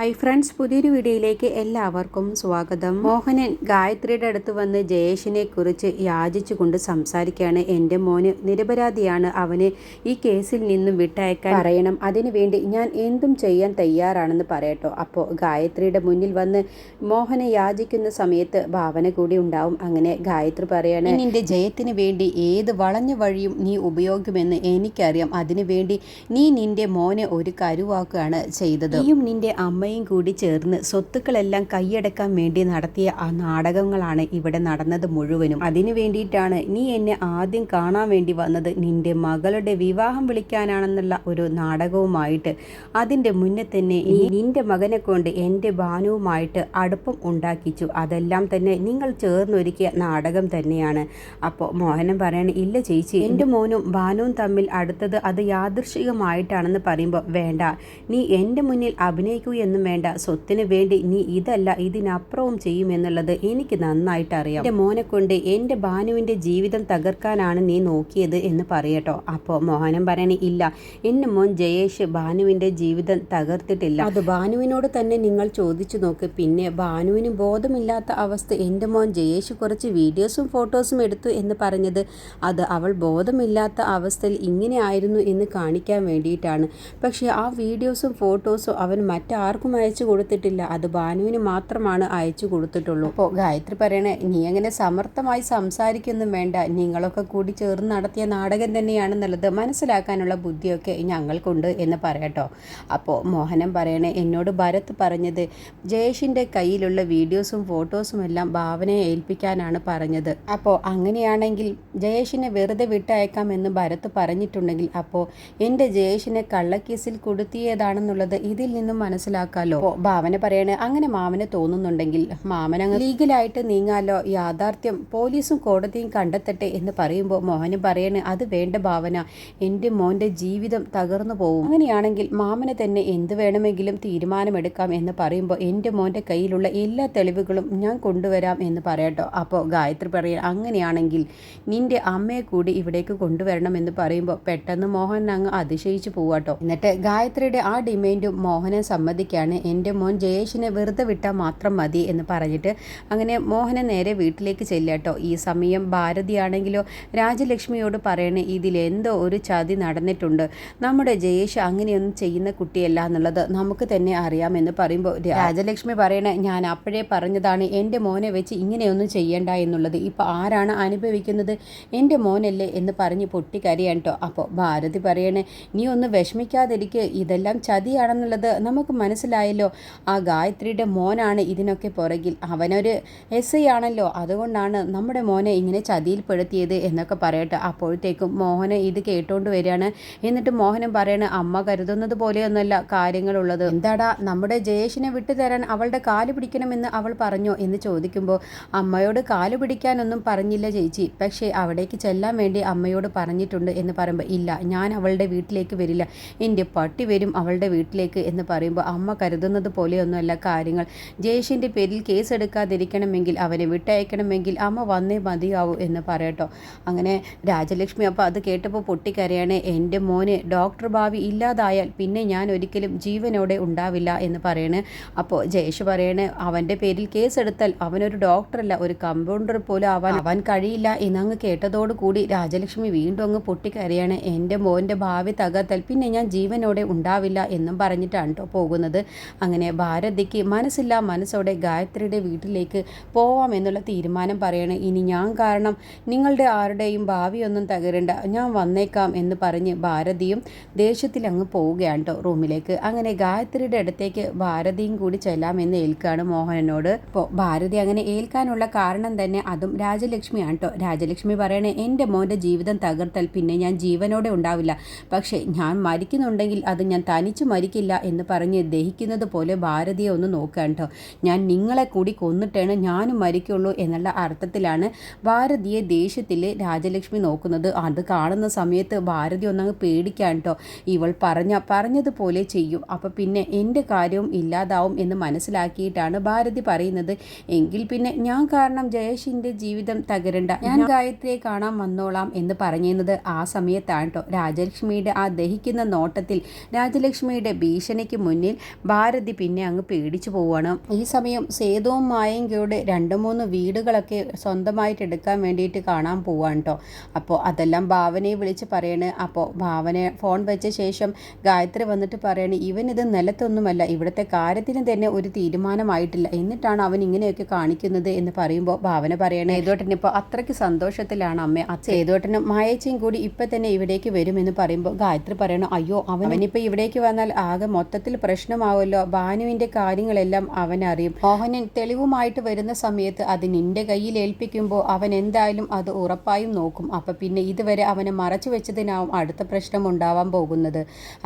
Hi friends പുതിയൊരു വീഡിയോയിലേക്ക് എല്ലാവർക്കും സ്വാഗതം. മോഹനൻ ഗായത്രിയുടെ അടുത്ത് വന്ന് ജയേഷിനെ കുറിച്ച് യാചിച്ചുകൊണ്ട് സംസാരിക്കുകയാണ്. എന്റെ മോന് നിരപരാധിയാണ്. അവനെ ഈ കേസിൽ നിന്നും വിട്ടയക്കാൻ പറയണം. അതിനുവേണ്ടി ഞാൻ എന്തും ചെയ്യാൻ തയ്യാറാണെന്ന് പറയട്ടോ. അപ്പോൾ ഗായത്രിയുടെ മുന്നിൽ വന്ന് മോഹനെ യാചിക്കുന്ന സമയത്ത് ഭാവന കൂടി ഉണ്ടാവും. അങ്ങനെ ഗായത്രി പറയാണ് നിന്റെ ജയത്തിന് വേണ്ടി ഏത് വളഞ്ഞ വഴിയും നീ ഉപയോഗിക്കുമെന്ന് എനിക്കറിയാം. അതിനുവേണ്ടി നീ നിന്റെ മോനെ ഒരു കരുവാക്കുകയാണ് ചെയ്തത്. നീയും നിന്റെ അമ്മയും കൂടി ചേർന്ന് സ്വത്തുക്കളെല്ലാം കൈയടക്കാൻ വേണ്ടി നടത്തിയ ആ നാടകങ്ങളാണ് ഇവിടെ നടന്നത് മുഴുവനും. അതിനു വേണ്ടിയിട്ടാണ് നീ എന്നെ ആദ്യം കാണാൻ വേണ്ടി വന്നത് നിന്റെ മകളുടെ വിവാഹം വിളിക്കാനാണെന്നുള്ള ഒരു നാടകവുമായിട്ട്. അതിന്റെ മുന്നേ തന്നെ നിന്റെ മകനെ കൊണ്ട് എന്റെ ഭാനുവുമായിട്ട് അടുപ്പം ഉണ്ടാക്കിച്ചു. അതെല്ലാം തന്നെ നിങ്ങൾ ചേർന്നൊരുക്കിയ നാടകം തന്നെയാണ്. അപ്പോൾ മോഹനം പറയണ ഇല്ല ചേച്ചി എന്റെ മോനും ഭാനുവും തമ്മിൽ അടുത്തത് അത് യാദൃശികമായിട്ടാണെന്ന് പറയുമ്പോൾ വേണ്ട. നീ എന്റെ മുന്നിൽ അഭിനയിക്കൂ എന്നും വേണ്ട. സ്വത്തിന് വേണ്ടി നീ ഇതല്ല ഇതിനപ്പുറവും ചെയ്യുമെന്നുള്ളത് എനിക്ക് നന്നായിട്ട് അറിയാം. എന്റെ മോനെ കൊണ്ട് എന്റെ ഭാനുവിന്റെ ജീവിതം തകർക്കാനാണ് നീ നോക്കിയത് എന്ന് പറയട്ടോ. അപ്പോൾ മോഹനം പറയണേ ഇല്ല. എന്റെ മോൻ ജയേഷ് ഭാനുവിന്റെ ജീവിതം തകർത്തിട്ടില്ല. അത് ഭാനുവിനോട് തന്നെ നിങ്ങൾ ചോദിച്ചു നോക്ക്. പിന്നെ ഭാനുവിന് ബോധമില്ലാത്ത അവസ്ഥ എന്റെ മോൻ ജയേഷ് കുറച്ച് വീഡിയോസും ഫോട്ടോസും എടുത്തു എന്ന് പറഞ്ഞത് അത് അവൾ ബോധമില്ലാത്ത അവസ്ഥയിൽ ഇങ്ങനെ ആയിരുന്നു എന്ന് കാണിക്കാൻ വേണ്ടിയിട്ടാണ്. പക്ഷേ ആ വീഡിയോസും ഫോട്ടോസും അവൻ മറ്റാർക്കും അയച്ചു കൊടുത്തിട്ടില്ല. അത് ഭാനുവിന് മാത്രമാണ് അയച്ചു കൊടുത്തിട്ടുള്ളൂ. അപ്പോൾ ഗായത്രി പറയണേ നീ അങ്ങനെ സമർത്ഥമായി സംസാരിക്കൊന്നും വേണ്ട. നിങ്ങളൊക്കെ കൂടി ചേർന്ന് നടത്തിയ നാടകം തന്നെയാണെന്നുള്ളത് മനസ്സിലാക്കാനുള്ള ബുദ്ധിയൊക്കെ ഞങ്ങൾക്കുണ്ട് എന്ന് പറയട്ടോ. അപ്പോൾ മോഹനം പറയണേ എന്നോട് ഭരത് പറഞ്ഞത് ജയേഷിന്റെ കയ്യിലുള്ള വീഡിയോസും ഫോട്ടോസും എല്ലാം ഭാവനയെ ഏൽപ്പിക്കാനാണ് പറഞ്ഞത്. അപ്പോൾ അങ്ങനെയാണെങ്കിൽ ജയേഷിനെ വെറുതെ വിട്ടയക്കാമെന്ന് ഭരത് പറഞ്ഞിട്ടുണ്ടെങ്കിൽ അപ്പോൾ എന്റെ ജയേഷിനെ കള്ളക്കേസിൽ കൊടുത്തിയതാണെന്നുള്ളത് ഇതിൽ നിന്നും മനസ്സിലാക്കാമല്ലോ അപ്പോൾ ഭാവന പറയണേ അങ്ങനെ മാമന് തോന്നുന്നുണ്ടെങ്കിൽ മാമൻ അങ്ങ് ലീഗലായിട്ട് നീങ്ങാലോ യാഥാർത്ഥ്യം പോലീസും കോടതിയും കണ്ടെത്തട്ടെ എന്ന് പറയുമ്പോൾ മോഹന് പറയണേ അത് വേണ്ട ഭാവന എന്റെ മോന്റെ ജീവിതം തകർന്നു പോവും. അങ്ങനെയാണെങ്കിൽ മാമന് തന്നെ എന്ത് വേണമെങ്കിലും തീരുമാനമെടുക്കാം എന്ന് പറയുമ്പോൾ എന്റെ മോന്റെ കയ്യിലുള്ള എല്ലാ തെളിവുകളും ഞാൻ കൊണ്ടുവരാം എന്ന് പറയട്ടോ. അപ്പോൾ ഗായത്രി പറയാൻ അങ്ങനെയാണെങ്കിൽ നിന്റെ അമ്മയെ കൂടി ഇവിടേക്ക് കൊണ്ടുവരണം എന്ന് പറയുമ്പോൾ പെട്ടെന്ന് മോഹൻ അങ്ങ് അതിശയിച്ചു പോവാട്ടോ. എന്നിട്ട് ഗായത്രിയുടെ ആ ഡിമാൻഡും മോഹനെ സമ്മതിക്കാണ് എന്റെ മോൻ ജയേഷിനെ വെറുതെ വിട്ടാൽ മാത്രം മതി എന്ന് പറഞ്ഞിട്ട് അങ്ങനെ മോഹനെ നേരെ വീട്ടിലേക്ക് ചെല്ലാട്ടോ ഈ സമയം ഭാരതിയാണെങ്കിലോ രാജലക്ഷ്മിയോട് പറയണേ ഇതിലെന്തോ ഒരു ചതി നടന്നിട്ടുണ്ട്. നമ്മുടെ ജയേഷ് അങ്ങനെയൊന്നും ചെയ്യുന്ന കുട്ടിയല്ല എന്നുള്ളത് നമുക്ക് തന്നെ അറിയാമെന്ന് പറയുമ്പോൾ രാജലക്ഷ്മി പറയണേ ഞാൻ അപ്പോഴേ പറഞ്ഞതാണ് എന്റെ മോനെ വെച്ച് ഇങ്ങനെയൊന്നും ചെയ്യണ്ട എന്നുള്ളത്. ഇപ്പോൾ ആരാണ് അനുഭവിക്കുന്നത്? എന്റെ മോനല്ലേ എന്ന് പറഞ്ഞ് പൊട്ടിക്കരയാണ് കേട്ടോ. അപ്പോൾ ഭാരതി പറയണേ നീ ഒന്ന് വിഷമിക്കാതിരിക്കുക ഇതെല്ലാം ചതിയാണെന്നുള്ളത് നമുക്ക് മനസ്സിലായല്ലോ. ആ ഗായത്രിയുടെ മോനാണ് ഇതിനൊക്കെ പുറകിൽ. അവനൊരു എസ് ഐ ആണല്ലോ. അതുകൊണ്ടാണ് നമ്മുടെ മോനെ ഇങ്ങനെ ചതിയിൽപ്പെടുത്തിയത് എന്നൊക്കെ പറയട്ടെ. അപ്പോഴത്തേക്കും മോഹന് ഇത് കേട്ടോണ്ട് വരികയാണ്. എന്നിട്ട് മോഹനം പറയണ അമ്മ കരുതുന്നത് പോലെയൊന്നുമല്ല കാര്യങ്ങളുള്ളത്. എന്താടാ നമ്മുടെ ജയേഷിനെ വിട്ടുതരാൻ അവളുടെ കാൽ പിടിക്കണമെന്ന് അവൾ പറഞ്ഞോ? എന്ന് ചോദിക്കുമ്പോൾ അമ്മയോട് കാൽ പിടിക്കാനൊന്നും പറഞ്ഞില്ല ചേച്ചി. പക്ഷേ അവിടേക്ക് ചെല്ലാൻ വേണ്ടി അമ്മയോട് പറഞ്ഞിട്ടുണ്ട് എന്ന് പറയുമ്പോൾ ഇല്ല ഞാൻ അവളുടെ വീട്ടിലേക്ക് വരില്ല. എന്റെ പട്ടി വരും അവളുടെ വീട്ടിലേക്ക് എന്ന് പറയുമ്പോൾ അമ്മ കരുതുന്നത് പോലെയൊന്നുമല്ല കാര്യങ്ങൾ. ജയേഷിന്റെ പേരിൽ കേസ് എടുക്കാതിരിക്കണമെങ്കിൽ അവനെ വിട്ടയക്കണമെങ്കിൽ അമ്മ വന്നേ മതിയാവൂ എന്ന് പറയട്ടോ. അങ്ങനെ രാജലക്ഷ്മി അപ്പോൾ അത് കേട്ടപ്പോൾ പൊട്ടിക്കരയാണ്. എന്റെ മോന് ഡോക്ടർ ഭാവി ഇല്ലാതായാൽ പിന്നെ ഞാൻ ഒരിക്കലും ജീവനോടെ ഉണ്ടാവില്ല എന്ന് പറയണ്. അപ്പോൾ ജയേഷ് പറയണ് അവന്റെ പേരിൽ കേസ് എടുത്താൽ അവനൊരു ഡോക്ടറല്ല ഒരു കമ്പൗണ്ടർ പോലും ആവാൻ അവൻ കഴിയില്ല എന്നങ്ങ് കേട്ടതോടു കൂടി രാജലക്ഷ്മി വീണ്ടും അങ്ങ് പൊട്ടിക്കരയാണ്. എന്റെ മോന്റെ ഭാവി തകർത്താൽ പിന്നെ ഞാൻ ജീവനോടെ ഉണ്ടാവില്ല എന്നും പറഞ്ഞിട്ടാണ് കേട്ടോ പോകുന്നത്. അങ്ങനെ ഭാരതിക്ക് മനസ്സില്ല മനസ്സോടെ ഗായത്രിയുടെ വീട്ടിലേക്ക് പോവാം എന്നുള്ള തീരുമാനം പറയണം. ഇനി ഞാൻ കാരണം നിങ്ങളുടെ ആരുടെയും ഭാവിയൊന്നും തകരണ്ട. ഞാൻ വന്നേക്കാം എന്ന് പറഞ്ഞ് ഭാരതിയും ദേഷ്യത്തിൽ അങ്ങ് പോവുകയാണ് കേട്ടോ റൂമിലേക്ക്. അങ്ങനെ ഗായത്രിയുടെ അടുത്തേക്ക് ഭാരതിയും കൂടി ചെല്ലാമെന്ന് ഏൽക്കുകയാണ് മോഹനനോട്. ഇപ്പോൾ ഭാരതി അങ്ങനെ ഏൽക്കാനുള്ള കാരണം തന്നെ അതും രാജലക്ഷ്മിയാണ് കേട്ടോ രാജലക്ഷ്മി പറയണേ എന്റെ മോന്റെ ജീവിതം തകർത്താൽ പിന്നെ ഞാൻ ജീവനോടെ ഉണ്ടാവില്ല. പക്ഷേ ഞാൻ മരിക്കുന്നുണ്ടെങ്കിൽ അത് ഞാൻ തനിച്ച് മരിക്കില്ല എന്ന് പറഞ്ഞ് ദഹിക്കുന്നത് പോലെ ഭാരതിയെ ഒന്ന് നോക്കുക കേട്ടോ ഞാൻ നിങ്ങളെ കൂടി കൊന്നിട്ടാണ് ഞാനും മരിക്കുള്ളൂ എന്നുള്ള അർത്ഥത്തിലാണ് ഭാരതിയെ ദേഷ്യത്തിൽ രാജലക്ഷ്മി നോക്കുന്നത്. അത് കാണുന്ന സമയത്ത് ഭാരതി ഒന്നങ്ങ് പേടിക്കാൻ കേട്ടോ ഇവൾ പറഞ്ഞ പറഞ്ഞതുപോലെ ചെയ്യും. അപ്പോൾ പിന്നെ എന്റെ കാര്യവും ഇല്ലാതാവും എന്ന് മനസ്സിലാക്കിയിട്ടാണ് ഭാരതി പറയുന്നത്. എങ്കിൽ പിന്നെ ഞാൻ കാരണം ജയേഷിന്റെ ജീവിതം തകരണ്ട. ഞാൻ ഗായത്രിയെ കാണാൻ വന്നോളാം എന്ന് പറഞ്ഞിരുന്നത് ആ സമയത്താണ് കേട്ടോ രാജലക്ഷ്മിയുടെ ആ ദഹിക്കുന്ന നോട്ടത്തിൽ രാജലക്ഷ്മിയുടെ ഭീഷണിക്ക് മുന്നിൽ ഭാരതി പിന്നെ അങ്ങ് പേടിച്ചു പോവുകയാണ് ഈ സമയം സേതുവും മായയും കൂടെ രണ്ട് മൂന്ന് വീടുകളൊക്കെ സ്വന്തമായിട്ട് എടുക്കാൻ വേണ്ടിയിട്ട് കാണാൻ പോവാണ് കേട്ടോ അപ്പോൾ അതെല്ലാം ഭാവനയെ വിളിച്ച് പറയണ്. അപ്പോൾ ഭാവന ഫോൺ വെച്ച ശേഷം ഗായത്രി വന്നിട്ട് പറയണ് ഇവൻ ഇത് നിലത്തൊന്നുമല്ല. ഇവിടുത്തെ കാര്യത്തിന് തന്നെ ഒരു തീരുമാനമായിട്ടില്ല. എന്നിട്ടാണ് അവൻ ഇങ്ങനെയൊക്കെ കാണിക്കുന്നത് എന്ന് പറയുമ്പോൾ ഭാവന പറയണേ ഏതോട്ടൻ ഇപ്പോൾ അത്രയ്ക്ക് സന്തോഷത്തിലാണ് അമ്മ. സേതുവേട്ടനും മായച്ചയും കൂടി ഇപ്പം തന്നെ ഇവിടേക്ക് വരുമെന്ന് പറയുമ്പോൾ ഗായത്രി പറയണം അയ്യോ അവനിപ്പോൾ ഇവിടേക്ക് വന്നാൽ ആകെ മൊത്തത്തിൽ പ്രശ്നമാവുമല്ലോ ഭാനുവിന്റെ കാര്യങ്ങളെല്ലാം അവൻ അറിയും. മോഹനൻ തെളിവുമായിട്ട് വരുന്ന സമയത്ത് അത് നിന്റെ കയ്യിൽ ഏൽപ്പിക്കുമ്പോൾ അവൻ എന്തായാലും അത് ഉറപ്പായും നോക്കും. അപ്പം പിന്നെ ഇതുവരെ അവനെ മറച്ചു വെച്ചതിനാവും അടുത്ത പ്രശ്നം ഉണ്ടാവാൻ പോകുന്നത്.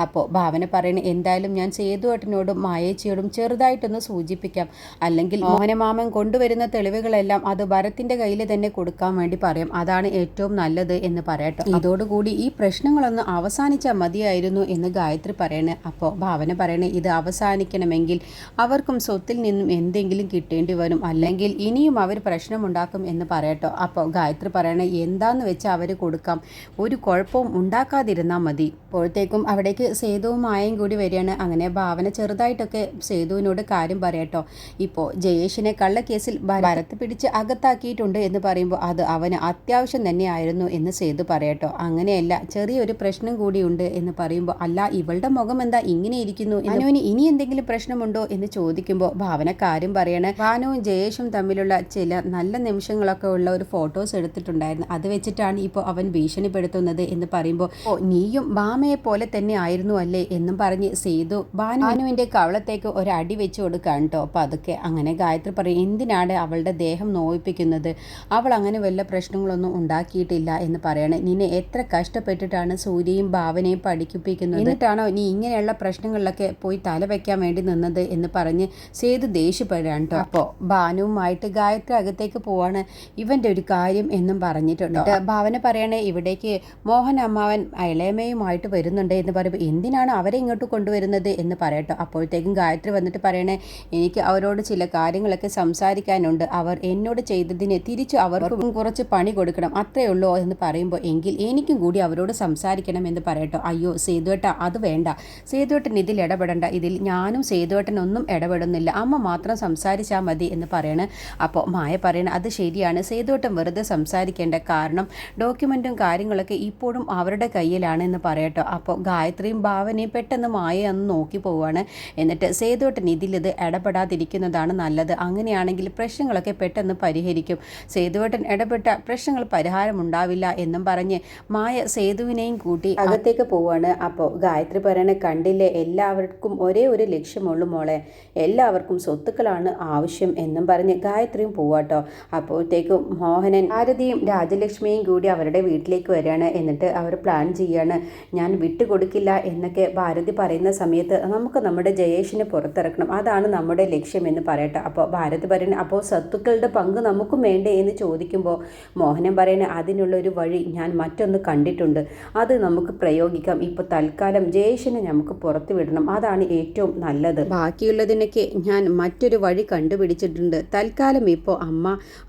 അപ്പോൾ ഭാവന പറയണ എന്തായാലും ഞാൻ സേതുവേട്ടനോടും മായേച്ചിയോടും ചെറുതായിട്ടൊന്ന് സൂചിപ്പിക്കാം. അല്ലെങ്കിൽ മോഹനമാമൻ കൊണ്ടുവരുന്ന തെളിവുകളെല്ലാം അത് ഭരത്തിന്റെ കയ്യിൽ തന്നെ കൊടുക്കാൻ വേണ്ടി പറയാം. അതാണ് ഏറ്റവും നല്ലത് എന്ന് പറയട്ടെ. ഇതോടുകൂടി ഈ പ്രശ്നങ്ങളൊന്ന് അവസാനിച്ചാൽ മതിയായിരുന്നു എന്ന് ഗായത്രി പറയണേ. അപ്പോൾ ഭാവന പറയണേ ഇത് അവസാനിക്കണമെങ്കിൽ അവർക്കും സ്വത്തിൽ നിന്നും എന്തെങ്കിലും കിട്ടേണ്ടി വരും. അല്ലെങ്കിൽ ഇനിയും അവർ പ്രശ്നമുണ്ടാക്കും എന്ന് പറയട്ടോ. അപ്പോൾ ഗായത്രി പറയണേ എന്താന്ന് വെച്ചാൽ അവർ കൊടുക്കാം. ഒരു കുഴപ്പവും ഉണ്ടാക്കാതിരുന്നാൽ മതി. അപ്പോഴത്തേക്കും അവിടേക്ക് സേതുവും മായയും കൂടി വരികയാണ്. അങ്ങനെ ഭാവന ചെറുതായിട്ടൊക്കെ സേതുവിനോട് കാര്യം പറയട്ടോ. ഇപ്പോൾ ജയേഷിനെ കള്ളക്കേസിൽ ഭരത്ത് പിടിച്ച് അകത്താക്കിയിട്ടുണ്ട് എന്ന് പറയുമ്പോൾ അത് അവന് അത്യാവശ്യം തന്നെയായിരുന്നു എന്ന് സേതു പറയട്ടോ. അങ്ങനെയല്ല ചെറിയൊരു പ്രശ്നം കൂടിയുണ്ട് എന്ന് പറയുമ്പോൾ അല്ല ഇവളുടെ മുഖം എന്താ ഇങ്ങനെ ഇരിക്കുന്നു? അനുവിന് ഇനി എന്തെങ്കിലും പ്രശ്നമുണ്ടോ എന്ന് ചോദിക്കുമ്പോൾ ഭാവന കാര്യം പറയണേ. ഭാനുവും ജയേഷും തമ്മിലുള്ള ചില നല്ല നിമിഷങ്ങളൊക്കെ ഉള്ള ഒരു ഫോട്ടോസ് എടുത്തിട്ടുണ്ടായിരുന്നു. അത് വെച്ചിട്ടാണ് ഇപ്പോൾ അവൻ ഭീഷണിപ്പെടുത്തുന്നത് എന്ന് പറയുമ്പോൾ ഓ നീയും ഭാമയെ പോലെ തന്നെ ആയിരുന്നു അല്ലേ? എന്നും പറഞ്ഞ് സേതു ഭാനുവിന്റെ കവളത്തേക്ക് ഒരു അടി വെച്ച് കൊടുക്കാൻ കേട്ടോ അപ്പോൾ അതൊക്കെ അങ്ങനെ ഗായത്രി പറയും എന്തിനാണ് അവളുടെ ദേഹം നോവിപ്പിക്കുന്നത് അവൾ അങ്ങനെ വല്ല പ്രശ്നങ്ങളൊന്നും ഉണ്ടാക്കിയിട്ടില്ല എന്ന് പറയണേ. നിന്നെ എത്ര കഷ്ടപ്പെട്ടിട്ടാണ് സൂര്യയും ഭാവനയും പഠിപ്പിക്കുന്നത്? എന്നിട്ടാണോ നീ ഇങ്ങനെയുള്ള പ്രശ്നങ്ങളിലൊക്കെ പോയി തല വെക്കാൻ വേണ്ടി നിന്നത് എന്ന് പറഞ്ഞ് സേതു ദേഷ്യപ്പെടുകയാണ് കേട്ടോ അപ്പോൾ ഭാനുവുമായിട്ട് ഗായത്രി അകത്തേക്ക് പോവാണ് ഇവന്റെ ഒരു കാര്യം എന്നും പറഞ്ഞിട്ടുണ്ട്. ഭാവന പറയണേ ഇവിടേക്ക് മോഹൻ അമ്മാവൻ അയലേമയുമായിട്ട് വരുന്നുണ്ട് എന്ന് പറയുമ്പോൾ എന്തിനാണ് അവരെ ഇങ്ങോട്ട് കൊണ്ടുവരുന്നത്? എന്ന് പറയട്ടോ. അപ്പോഴത്തേക്കും ഗായത്രി വന്നിട്ട് പറയണേ എനിക്ക് അവരോട് ചില കാര്യങ്ങളൊക്കെ സംസാരിക്കാനുണ്ട്. അവർ എന്നോട് ചെയ്തതിനെ തിരിച്ചു അവർക്കും കുറച്ച് പണി കൊടുക്കണം. അത്രയേ ഉള്ളൂ എന്ന് പറയുമ്പോൾ എങ്കിൽ എനിക്കും കൂടി അവരോട് സംസാരിക്കണം എന്ന് പറയട്ടോ. അയ്യോ സേതുവേട്ട അത് വേണ്ട. സേതുവേട്ടൻ ഇതിൽ ഇടപെടണ്ട. ഇതിൽ ഞാനും സേതുവേട്ടനൊന്നും ഇടപെടുന്നില്ല. അമ്മ മാത്രം സംസാരിച്ചാൽ മതി എന്ന് പറയണേ. അപ്പോൾ മായ പറയണ അത് ശരിയാണ്. സേതുവേട്ടൻ വെറുതെ സംസാരിക്കേണ്ട കാരണം ഡോക്യുമെന്റും കാര്യങ്ങളൊക്കെ ഇപ്പോഴും അവരുടെ കയ്യിലാണ് എന്ന് പറയട്ടോ. അപ്പോൾ ഗായത്രിയും ഭാവനയും പെട്ടെന്ന് മായ ഒന്ന് നോക്കി പോവുകയാണ് എന്നിട്ട് സേതുവേട്ടൻ ഇതിലിത് ഇടപെടാതിരിക്കുന്നതാണ് നല്ലത്. അങ്ങനെയാണെങ്കിൽ പ്രശ്നങ്ങളൊക്കെ പെട്ടെന്ന് പരിഹരിക്കും. സേതുവേട്ടൻ ഇടപെട്ട പ്രശ്നങ്ങൾ പരിഹാരമുണ്ടാവില്ല എന്നും പറഞ്ഞ് മായ സേതുവിനെയും കൂട്ടി അകത്തേക്ക് പോവുകയാണ് അപ്പോൾ ഗായത്രി പറയണ കണ്ടില്ലേ? എല്ലാവർക്കും ഒരേ ഒരു ലക്ഷ്യമുള്ളൂ മോളെ. എല്ലാവർക്കും സ്വത്തുക്കളാണ് ആവശ്യം എന്നും പറഞ്ഞ് ഗായത്രിയും പോവാട്ടോ. അപ്പോഴത്തേക്കും മോഹനൻ ഭാരതിയും രാജലക്ഷ്മിയും കൂടി അവരുടെ വീട്ടിലേക്ക് വരികയാണ്. എന്നിട്ട് അവർ പ്ലാൻ ചെയ്യാണ് ഞാൻ വിട്ടുകൊടുക്കില്ല എന്നൊക്കെ ഭാരതി പറയുന്ന സമയത്ത് നമുക്ക് നമ്മുടെ ജയേഷിനെ പുറത്തിറക്കണം. അതാണ് നമ്മുടെ ലക്ഷ്യം എന്ന് പറയട്ടെ. അപ്പോൾ ഭാരതി പറയുന്നത് അപ്പോൾ സ്വത്തുക്കളുടെ പങ്ക് നമുക്കും വേണ്ടേ? എന്ന് ചോദിക്കുമ്പോൾ മോഹനൻ പറയുന്നത് അതിനുള്ള ഒരു വഴി ഞാൻ മറ്റൊന്ന് കണ്ടിട്ടുണ്ട്. അത് നമുക്ക് പ്രയോഗിക്കാം. ഇപ്പോൾ തൽക്കാലം ജയേഷിനെ നമുക്ക് പുറത്തു വിടണം. അതാണ് ഏറ്റവും നല്ലത്. ബാക്കിയുള്ളതിനൊക്കെ ഞാൻ മറ്റൊരു വഴി കണ്ടുപിടിച്ചിട്ടുണ്ട്. തൽക്കാലം ഇപ്പോൾ അമ്മ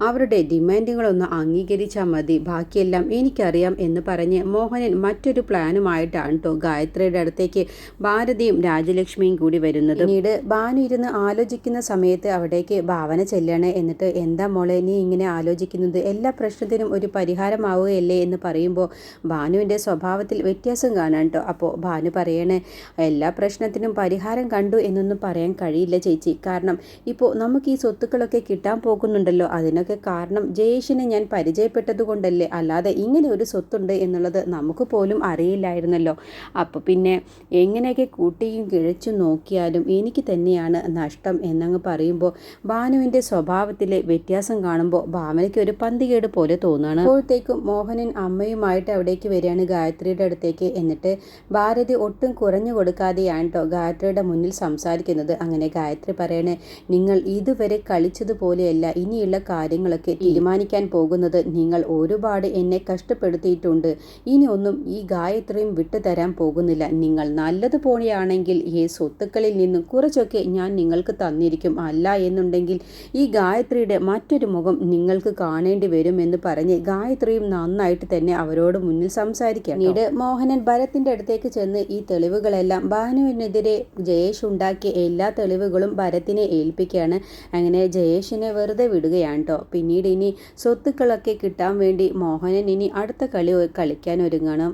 അവരുടെ ഡിമാൻഡുകളൊന്ന് അംഗീകരിച്ചാൽ മതി. ബാക്കിയെല്ലാം എനിക്കറിയാം എന്ന് പറഞ്ഞ് മോഹനൻ മറ്റൊരു പ്ലാനുമായിട്ടാണ് കേട്ടോ ഗായത്രിയുടെ അടുത്തേക്ക് ഭാരതിയും രാജലക്ഷ്മിയും കൂടി വരുന്നത്. പിന്നീട് ഭാനു ഇരുന്ന് ആലോചിക്കുന്ന സമയത്ത് അവിടേക്ക് ഭാവന ചെല്ലണേ. എന്നിട്ട് എന്താ മോളെ നീ ഇങ്ങനെ ആലോചിക്കുന്നത്? എല്ലാ പ്രശ്നത്തിനും ഒരു പരിഹാരമാവുകയല്ലേ എന്ന് പറയുമ്പോൾ ഭാനുവിന്റെ സ്വഭാവത്തിൽ വ്യത്യാസം കാണാൻ കേട്ടോ അപ്പോൾ ഭാനു പറയണേ എല്ലാ പ്രശ്നത്തിനും പരിഹാരം കണ്ടു എന്നൊന്നും പറയാൻ കഴിയില്ല ചേച്ചി. കാരണം ഇപ്പോൾ നമുക്ക് ഈ സ്വത്തുക്കളൊക്കെ കിട്ടാൻ പോകുന്നുണ്ടല്ലോ. അതിനൊക്കെ കാരണം ജയേഷിനെ ഞാൻ പരിചയപ്പെട്ടത് കൊണ്ടല്ലേ അല്ലാതെ ഇങ്ങനെ ഒരു സ്വത്തുണ്ട് എന്നുള്ളത് നമുക്ക് പോലും അറിയില്ലായിരുന്നല്ലോ. അപ്പോൾ പിന്നെ എങ്ങനെയൊക്കെ കൂട്ടിയും കിഴച്ചും നോക്കിയാലും എനിക്ക് തന്നെയാണ് നഷ്ടം എന്നങ്ങ് പറയുമ്പോൾ ഭാനുവിന്റെ സ്വഭാവത്തിലെ വ്യത്യാസം കാണുമ്പോൾ ഭാവനയ്ക്ക് ഒരു പന്തികേട് പോലെ തോന്നുകയാണ് അപ്പോഴത്തേക്കും മോഹനൻ അമ്മയുമായിട്ട് അവിടേക്ക് വരികയാണ് ഗായത്രിയുടെ അടുത്തേക്ക്. എന്നിട്ട് ഭാരതി ഒട്ടും കുറഞ്ഞു കൊടുക്കാതെയാണ് കേട്ടോ ഗായത്രിയുടെ മുന്നിൽ സംസാരിക്കുന്നത്. അങ്ങനെ ഗായത്രി പറയണേ നിങ്ങൾ ഇതുവരെ കളിച്ചതുപോലെയല്ല ഇനിയുള്ള കാര്യങ്ങളൊക്കെ തീരുമാനിക്കാൻ പോകുന്നത്. നിങ്ങൾ ഒരുപാട് എന്നെ കഷ്ടപ്പെടുത്തിയിട്ടുണ്ട്. ഇനി ഒന്നും ഈ ഗായത്രിയും വിട്ടുതരാൻ പോകുന്നില്ല. നിങ്ങൾ നല്ലതുപോലെയാണെങ്കിൽ ഈ സ്വത്തുക്കളിൽ നിന്നും കുറച്ചൊക്കെ ഞാൻ നിങ്ങൾക്ക് തന്നിരിക്കും. അല്ല എന്നുണ്ടെങ്കിൽ ഈ ഗായത്രിയുടെ മറ്റൊരു മുഖം നിങ്ങൾക്ക് കാണേണ്ടി വരുമെന്ന് പറഞ്ഞ് ഗായത്രിയും നന്നായിട്ട് തന്നെ അവരോട് മുന്നിൽ സംസാരിക്കാം പിന്നീട് മോഹനൻ ഭരത്തിന്റെ അടുത്തേക്ക് ചെന്ന് ഈ തെളിവുകളെല്ലാം ഭാനുവിനെതിരെ ജയേഷ് ഉണ്ടാക്കിയ എല്ലാ തെളിവുകളും ഭരത്തിനെ ഏൽപ്പിക്കുകയാണ്. അങ്ങനെ ജയേഷിനെ വെറുതെ വിടുകയാണ് കേട്ടോ പിന്നീട് ഇനി സ്വത്തുക്കളൊക്കെ കിട്ടാൻ വേണ്ടി മോഹനൻ ഇനി അടുത്ത കളി കളിക്കാൻ ഒരുങ്ങണം.